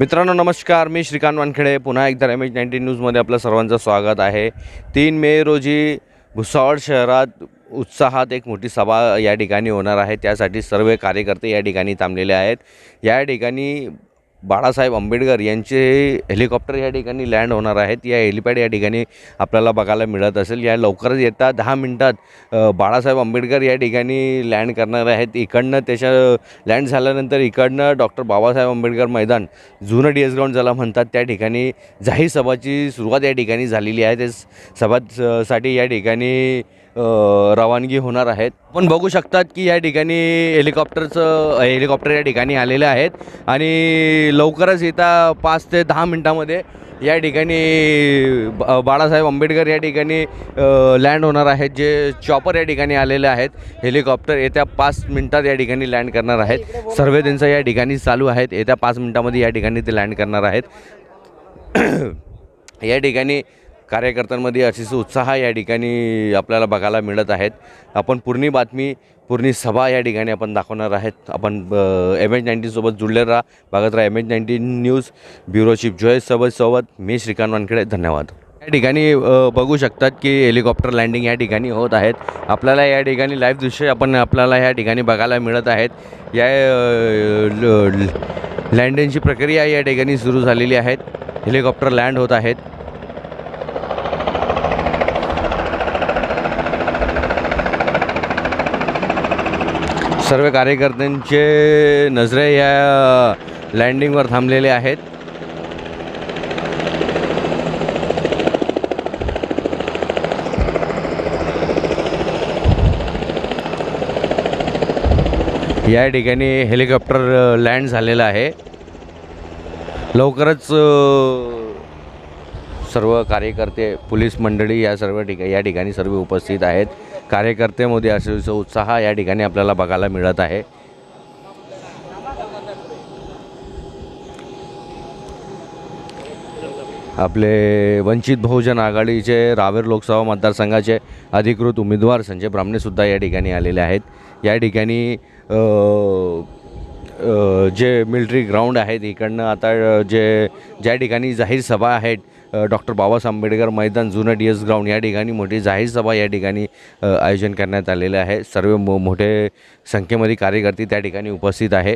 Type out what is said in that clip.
मित्रांनो नमस्कार. मी श्रीकांत वानखेडे. पुन्हा एकदा एम एच नाईन्टीन न्यूजमध्ये आपलं सर्वांचं स्वागत आहे. तीन मे रोजी भुसावळ शहरात उत्साहात एक मोठी सभा या ठिकाणी होणार आहे. त्यासाठी सर्व कार्यकर्ते या ठिकाणी थांबलेले आहेत. या ठिकाणी बाळासाहेब आंबेडकर यांचे हेलिकॉप्टर या ठिकाणी लँड होणार आहेत. या हेलिपॅड या ठिकाणी आपल्याला बघायला मिळत असेल. या लवकरच येतात दहा मिनटात बाळासाहेब आंबेडकर या ठिकाणी लँड करणार आहेत. इकडनं त्याच्या लँड झाल्यानंतर इकडनं डॉक्टर बाबासाहेब आंबेडकर मैदान जुनं डी एस ग्राउंड ज्याला म्हणतात त्या ठिकाणी जाहीर सभाची सुरुवात या ठिकाणी झालेली आहे. ते सभा साठी या ठिकाणी रवानगी होणार आहेत. पण बघू शकतात की या ठिकाणी हेलिकॉप्टरचं हेलिकॉप्टर या ठिकाणी आलेले आहेत. आणि लवकरच येत्या पाच ते दहा मिनटामध्ये या ठिकाणी बाळासाहेब आंबेडकर या ठिकाणी लँड होणार आहेत. जे चॉपर या ठिकाणी आलेले आहेत हेलिकॉप्टर येत्या पाच मिनटात या ठिकाणी लँड करणार आहेत. सर्वे त्यांचं या ठिकाणी चालू आहेत. येत्या पाच मिनटामध्ये या ठिकाणी ते लँड करणार आहेत. या ठिकाणी कार्यकर्त्यांमध्ये अतिशय उत्साह या ठिकाणी आपल्याला बघायला मिळत आहेत. आपण पूर्णी बातमी पूर्णी सभा या ठिकाणी आपण दाखवणार आहेत. आपण एम एच नाईन्टीनसोबत जुळले राहा. बघत राहा M H nineteen news. Bureau chief Joyce सोबत सोबत मी श्रीकांत वानखेडे. धन्यवाद. या ठिकाणी बघू शकतात की हेलिकॉप्टर लँडिंग या ठिकाणी होत आहेत. आपल्याला या ठिकाणी लाईव्ह दृश्य आपण आपल्याला या ठिकाणी बघायला मिळत आहेत. या ल- लँडिंगची प्रक्रिया या ठिकाणी सुरू झालेली आहेत. हेलिकॉप्टर लँड होत आहेत. सर्व कार्यकर्त्यांचे नजरे या लँडिंगवर थांबलेले आहेत. या ठिकाणी हेलिकॉप्टर लँड झालेलं आहे. लवकरच सर्व कार्यकर्ते पोलीस मंडळी या सर्व ठिकाणी या ठिकाणी सर्व उपस्थित आहेत. कार्यकर्त्यामध्ये असे उत्साह या ठिकाणी आपल्याला बघायला मिळत आहे. आपले वंचित बहुजन आघाडीचे रावेर लोकसभा मतदारसंघाचे अधिकृत उमेदवार संजय ब्राह्मणेसुद्धा या ठिकाणी आलेले आहेत. या ठिकाणी जे मिलिटरी ग्राउंड आहेत इकडनं आता जे ज्या ठिकाणी जाहीर सभा आहेत डॉक्टर बाबासाहेब आंबेडकर मैदान जुनं डी एस ग्राउंड या ठिकाणी मोठी जाहीर सभा या ठिकाणी आयोजन करण्यात आलेलं आहे. सर्व मो मोठे संख्येमध्ये कार्यकर्ते त्या ठिकाणी उपस्थित आहे